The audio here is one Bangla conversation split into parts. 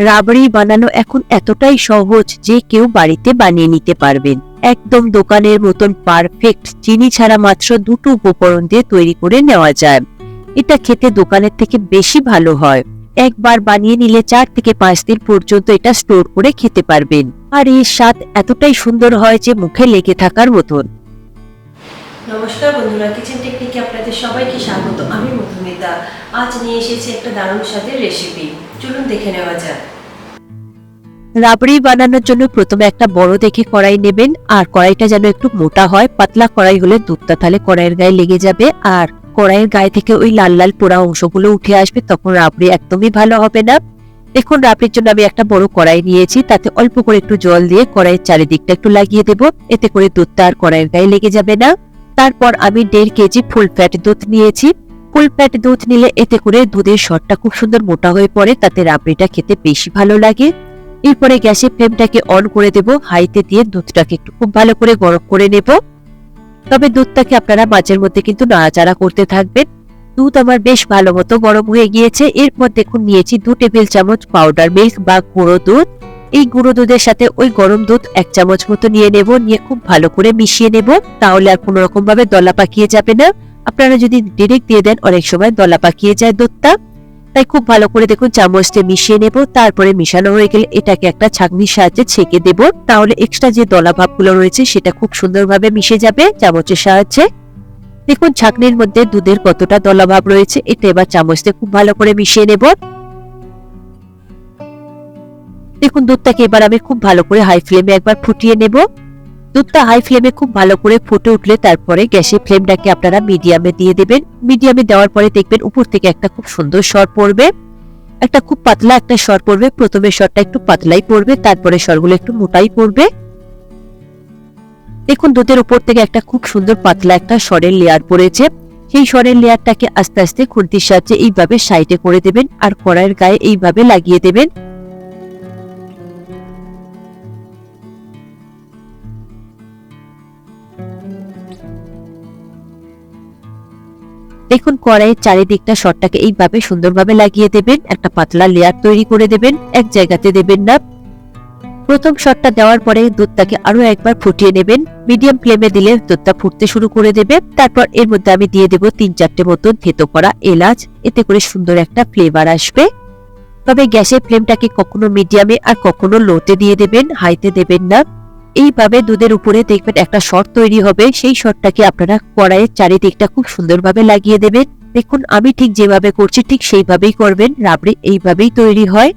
রাবড়ি বানানো এখন এতটাই সহজ যে কেউ বাড়িতে বানিয়ে নিতে পারবেন। একদম দোকানের মতন পারফেক্ট চিনি ছাড়া মাত্র দুটো উপকরণ দিয়ে তৈরি করে নেওয়া যায়। এটা খেতে দোকানের থেকে বেশি ভালো হয়। একবার বানিয়ে নিলে চার থেকে পাঁচ দিন পর্যন্ত এটা স্টোর করে খেতে পারবেন। আর এর স্বাদ এতটাই সুন্দর হয় যে মুখে লেগে থাকার মতন। নমস্কার বন্ধুরা কিচেন টেকনিকে আপনাদের সবাইকে স্বাগত। আমি মধুমিতা। আজ নিয়ে এসেছি একটা দারুণ স্বাদের রেসিপি চলুন দেখে নেওয়া যাক। রাবড়ি বানানোর জন্য প্রথমে একটা বড় দেখে কড়াই নেবেন, আর কড়াইটা যেন একটু মোটা হয়, পাতলা কড়াই হলে দুধটা তাহলে কড়াইয়ের গায়ে লেগে যাবে, আর কড়াইয়ের গায়ে থেকে ওই লাল লাল পোড়া অংশগুলো উঠে আসবে, তখন রাবড়ি একদমই ভালো হবে না। দেখুন, রাবড়ির জন্য আমি একটা বড় কড়াই নিয়েছি, তাতে অল্প করে একটু জল দিয়ে কড়াইয়ের চারিদিকটা একটু লাগিয়ে দেব, এতে করে দুধটা আর কড়াইয়ের গায়ে লেগে যাবে না। তারপর আমি দেড় কেজি ফুল ফ্যাট দুধ নিয়েছি। ফুল ফ্যাট দুধ নিলে এতে করে দুধের সরটা খুব সুন্দর মোটা হয়ে পড়ে, তাতে রাবড়িটা খেতে বেশি ভালো লাগে। এরপরে গ্যাসের ফ্লেমটাকে অন করে দেব হাইতে দিয়ে দুধটাকে একটু খুব ভালো করে গরম করে নেব। তবে দুধটাকে আপনারা মাঝের মধ্যে কিন্তু নাড়াচাড়া করতে থাকবেন। দুধ আমার বেশ ভালো মতো গরম হয়ে গিয়েছে। এরপর দেখুন নিয়েছি দু টেবিল চামচ পাউডার মিল্ক বা গুঁড়ো দুধ। এই গুঁড়ো দুধের সাথে ওই গরম দুধ এক চামচ মতো নিয়ে নেব, নিয়ে খুব ভালো করে মিশিয়ে নেব। তাহলে আর কোনো রকম ভাবে দলা পাকিয়ে যাবে না। আপনারা যদি ডিরেক্ট দিয়ে দেন, অনেক সময় দলা পাকিয়ে যায় দুধটা। তাই খুব ভালো করে দেখুন চামচ দিয়ে মিশিয়ে নেব। তারপরে মিশানো হয়ে গেলে এটাকে একটা ছাঁকনির সাহায্যে ছেঁকে দেব। তাহলে এক্সট্রা যে দলা ভাবগুলো রয়েছে, সেটা খুব সুন্দরভাবে মিশে যাবে চামচের সাহায্যে। দেখুন ছাঁকনির মধ্যে দুধের কতটা দলাভাব রয়েছে, এটা এবার চামচ দিয়ে খুব ভালো করে মিশিয়ে নেব। দেখুন, দুধটাকে এবার আমি খুব ভালো করে হাই ফ্লেমে একবার ফুটিয়ে নেব। দুধটা হাই ফ্লেমে খুব ভালো করে ফুটে উঠলে তারপরে গ্যাসের ফ্লেমটাকে আপনারা মিডিয়ামে দিয়ে দেবেন। মিডিয়ামে দেওয়ার পরে দেখবেন উপর থেকে একটা খুব সুন্দর স্বর পড়বে। একটা খুব পাতলা একটা স্বর পড়বে। প্রথমে স্বরটা একটু পাতলাই পড়বে, তারপরে স্বরগুলো একটু মোটাই পড়বে। দেখুন, দুধের উপর থেকে একটা খুব সুন্দর পাতলা একটা স্বরের লেয়ার পড়েছে। সেই স্বরের লেয়ারটাকে আস্তে আস্তে খুন্তির সাহায্যে এইভাবে সাইডে করে দেবেন আর কড়াইয়ের গায়ে এইভাবে লাগিয়ে দেবেন। দেখুন কড়াইয়ের চারিদিকটা শটটাকে এইভাবে সুন্দরভাবে লাগিয়ে দেবেন। একটা পাতলা লেয়ার তৈরি করে দেবেন। এক জায়গাতে দেবেন না। প্রথম শটটা দেওয়ার পরে দুধটাকে আরও একবার ফুটিয়ে নেবেন। মিডিয়াম ফ্লেমে দিলে দুধটা ফুটতে শুরু করে দেবে। তারপর এর মধ্যে আমি দিয়ে দেব তিন চারটে মতন থেতো করা এলাচ। এতে করে সুন্দর একটা ফ্লেভার আসবে। তবে গ্যাসের ফ্লেমটাকে কখনো মিডিয়ামে আর কখনো লোতে দিয়ে দেবেন হাইতে দেবেন না। এইভাবে দুধের উপরে দেখবেন একটা শর্ট তৈরি হবে। সেই শর্টটাকে আপনারা কড়াইয়ের চারিদিকটা খুব সুন্দরভাবে লাগিয়ে দেবেন। দেখুন, আমি ঠিক যেভাবে করছি, ঠিক সেইভাবেই করবেন। রাবড়ি এইভাবেই তৈরি হয়।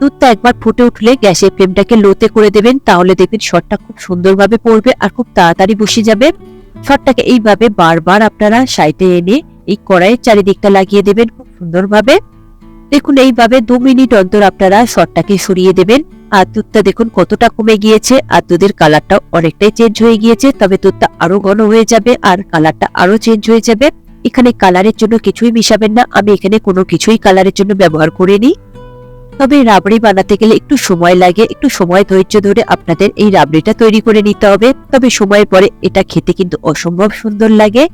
দুধটা একবার ফুটে উঠলে গ্যাসের ফ্লেমটাকে লোতে করে দেবেন, তাহলে দেখবেন শর্টটা খুব সুন্দরভাবে পড়বে আর খুব তাড়াতাড়ি বসে যাবে। শর্টটাকে এইভাবে বারবার আপনারা সাইডে এনে এই কড়াইয়ের চারিদিকটা লাগিয়ে দেবেন খুব সুন্দরভাবে। দেখুন, এইভাবে দু মিনিট অন্তর আপনারা শর্টটাকে সরিয়ে দেবেন। আর দুধটা দেখুন কতটা কমে গিয়েছে, আর দুধের কালারটাও অনেকটাই চেঞ্জ হয়ে গিয়েছে, তবে দুধটা আরও ঘন হয়ে যাবে আর কালারটা আরও চেঞ্জ হয়ে যাবে। এখানে কালারের জন্য কিছুই মিশাবেন না, আমি এখানে কোনো কিছুই কালারের জন্য ব্যবহার করিনি। তবে রাবড়ি বানাতে গেলে একটু সময় লাগে, একটু সময় ধৈর্য ধরে আপনাদের এই রাবড়িটা তৈরি করে নিতে হবে। তবে সময়ের পরে এটা খেতে কিন্তু অসম্ভব সুন্দর লাগে।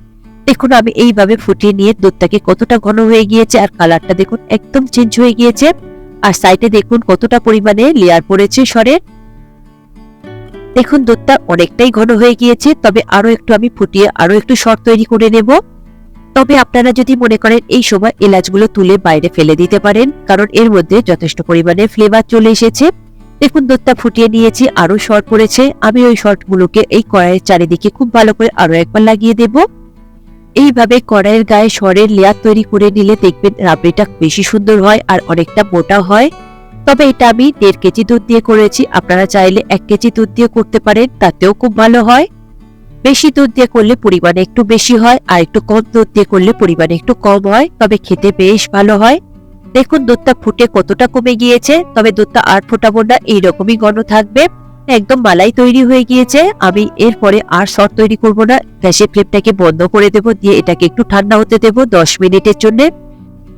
দেখুন, আমি এইভাবে ফুটিয়ে নিয়ে দুধটাকে কতটা ঘন হয়ে গিয়েছে আর কালারটা দেখুন একদম চেঞ্জ হয়ে গিয়েছে। আর সাইডে দেখুন কতটা পরিমাণে লেয়ার পড়েছে সরের দেখুন, দুধটা অনেকটাই ঘন হয়ে গিয়েছে, তবে আরও একটু আমি ফুটিয়ে আরও একটু সর তৈরি করে নেব। তবে আপনারা যদি মনে করেন এই সময় এলাচগুলো তুলে বাইরে ফেলে দিতে পারেন, কারণ এর মধ্যে যথেষ্ট পরিমাণে ফ্লেভার চলে এসেছে। দেখুন, দুধটা ফুটিয়ে নিয়েছি, আরও শর্ট পড়েছে। আমি ওই শর্টগুলোকে এই কড়াইয়ের চারিদিকে খুব ভালো করে আরও একবার লাগিয়ে দেব। এইভাবে কড়াইয়ের গায়ে সরের লেয়ার তৈরি করে নিলে দেখবেন রাবড়িটা বেশি সুন্দর হয় আর অনেকটা মোটা হয়। তবে এটা আমি দেড় কেজি দুধ দিয়ে করেছি, আপনারা চাইলে এক কেজি দুধ দিয়ে করতে পারেন, তাতেও খুব ভালো হয়। বেশি দুধ দিয়ে করলে পরিমাণে একটু বেশি হয় আর একটু কম দুধ দিয়ে করলে পরিমাণে একটু কম হয়, তবে খেতে বেশ ভালো হয়। দেখুন দুধটা ফুটে কতটা কমে গিয়েছে, তবে দুধটা আর ফোটাবো না, এইরকমই ঘন থাকবে। একদম মালাই তৈরি হয়ে গিয়েছে। আমি এরপরে আর শর্ট তৈরি করব না। গ্যাসের ফ্লেমটাকে বন্ধ করে দেব, দিয়ে এটাকে একটু ঠান্ডা হতে দেব দশ মিনিটের জন্য।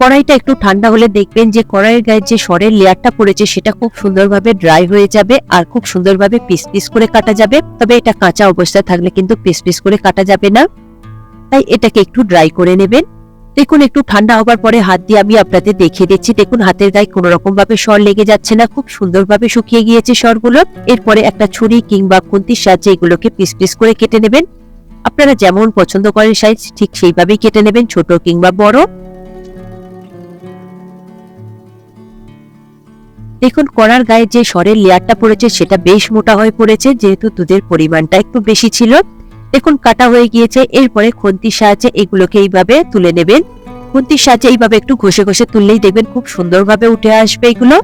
কড়াইটা একটু ঠান্ডা হলে দেখবেন যে কড়াইয়ের গায়ে যে সরের লেয়ারটা পড়েছে, সেটা খুব সুন্দরভাবে ড্রাই হয়ে যাবে আর খুব সুন্দরভাবে পিস পিস করে কাটা যাবে। তবে এটা কাঁচা অবস্থায় থাকলে কিন্তু পিস পিস করে কাটা যাবে না। তাই এটাকে একটু ড্রাই করে নেবেন। দেখুন, একটু ঠান্ডা হবার পরে হাত দিয়ে আমি আপনাদের দেখিয়ে দিচ্ছি। দেখুন, হাতের গায়ে কোনো রকম ভাবে সর লেগে যাচ্ছে না। খুব সুন্দরভাবে শুকিয়ে গিয়েছে সরগুলো। এরপরে একটা ছুরি কিংবা খুন্তির সাহায্যে এগুলোকে পিস পিস করে কেটে নেবেন। আপনারা যেমন পছন্দ করেন সাইজ ঠিক সেইভাবেই কেটে নেবেন, ছোট কিংবা বড়। দেখুন, কড়ার গায়ে যে সরের লেয়ারটা পড়েছে, সেটা বেশ মোটা হয়ে পড়েছে, যেহেতু দুধের পরিমাণটা একটু বেশি ছিল। দেখুন, কাটা হয়ে গিয়েছে, এরপরে খন্তির সাহায্যে এগুলোকে এইভাবে তুলে নেবেন। খুন্তির সাহায্যে এইভাবে একটু ঘষে ঘষে তুললেই দেখবেন খুব সুন্দরভাবে উঠে আসবে এগুলো।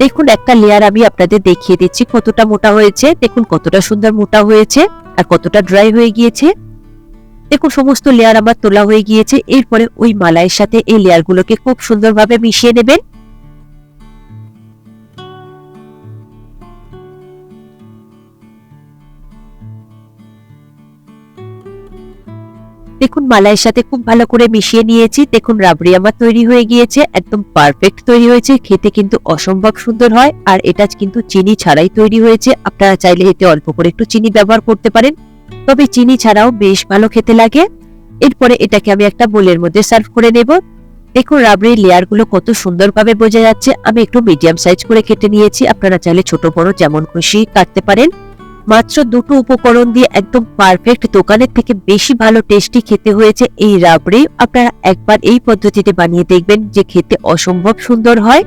দেখুন, একটা লেয়ার আমি আপনাদের দেখিয়ে দিচ্ছি কতটা মোটা হয়েছে। দেখুন, কতটা সুন্দর মোটা হয়েছে আর কতটা ড্রাই হয়ে গিয়েছে। দেখুন, সমস্ত লেয়ার আমার তোলা হয়ে গিয়েছে। এরপরে ওই মালাইয়ের সাথে এই লেয়ারগুলোকে খুব সুন্দরভাবে মিশিয়ে নেবেন। দেখুন, মালাইয়ের সাথে খুব ভালো করে মিশিয়ে নিয়েছি। দেখুন, রাবড়ি আমার তৈরি হয়ে গিয়েছে, একদম পারফেক্ট তৈরি হয়েছে। খেতে কিন্তু অসম্ভব সুন্দর হয়। আর এটা কিন্তু চিনি ছাড়াই তৈরি হয়েছে। আপনারা চাইলে এতে অল্প করে একটু চিনি ব্যবহার করতে পারেন। তবে চিনি ছাড়াও বেশ ভালো খেতে লাগে। এরপরে এটাকে আমি একটা বোলের মধ্যে সার্ভ করে নেব। দেখুন রাবড়ির লেয়ারগুলো কত সুন্দরভাবে বোঝা যাচ্ছে। আমি একটু মিডিয়াম সাইজ করে কেটে নিয়েছি। আপনারা চাইলে ছোট বড় যেমন খুশি কাটতে পারেন। মাত্র দুটো উপকরণ দিয়ে একদম পারফেক্ট দোকানের থেকে বেশি ভালো টেস্টি খেতে হয়েছে এই রাবড়ি। আপনারা একবার এই পদ্ধতিতে বানিয়ে দেখবেন যে খেতে অসম্ভব সুন্দর হয়।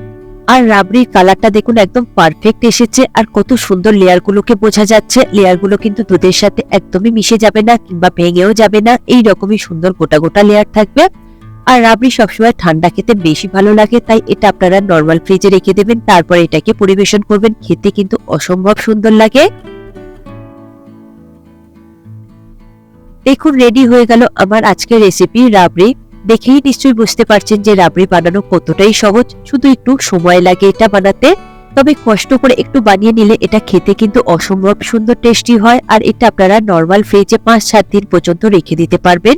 আর রাবড়ির কালারটা দেখুন একদম পারফেক্ট এসেছে। আর কত সুন্দর লেয়ার গুলোকে বোঝা যাচ্ছে। লেয়ারগুলো কিন্তু দুধের সাথে একদমই মিশে যাবে না কিংবা ভেঙেও যাবে না। এই রকমই সুন্দর গোটা গোটা লেয়ার থাকবে। আর রাবড়ি সবসময় ঠান্ডা খেতে বেশি ভালো লাগে, তাই এটা আপনারা নর্মাল ফ্রিজে রেখে দেবেন। তারপর এটাকে পরিবেশন করবেন। খেতে কিন্তু অসম্ভব সুন্দর লাগে। দেখুন রেডি হয়ে গেল আমার আজকের রেসিপি রাবড়ি। দেখেই নিশ্চয়ই বুঝতে পারছেন যে রাবড়ি বানানো কতটাই সহজ। শুধু একটু সময় লাগে এটা বানাতে। তবে কষ্ট করে একটু বানিয়ে নিলে এটা খেতে কিন্তু অসম্ভব সুন্দর টেস্টি হয়, আর এটা আপনারা নর্মাল ফ্রিজে পাঁচ সাত দিন পর্যন্ত রেখে দিতে পারবেন।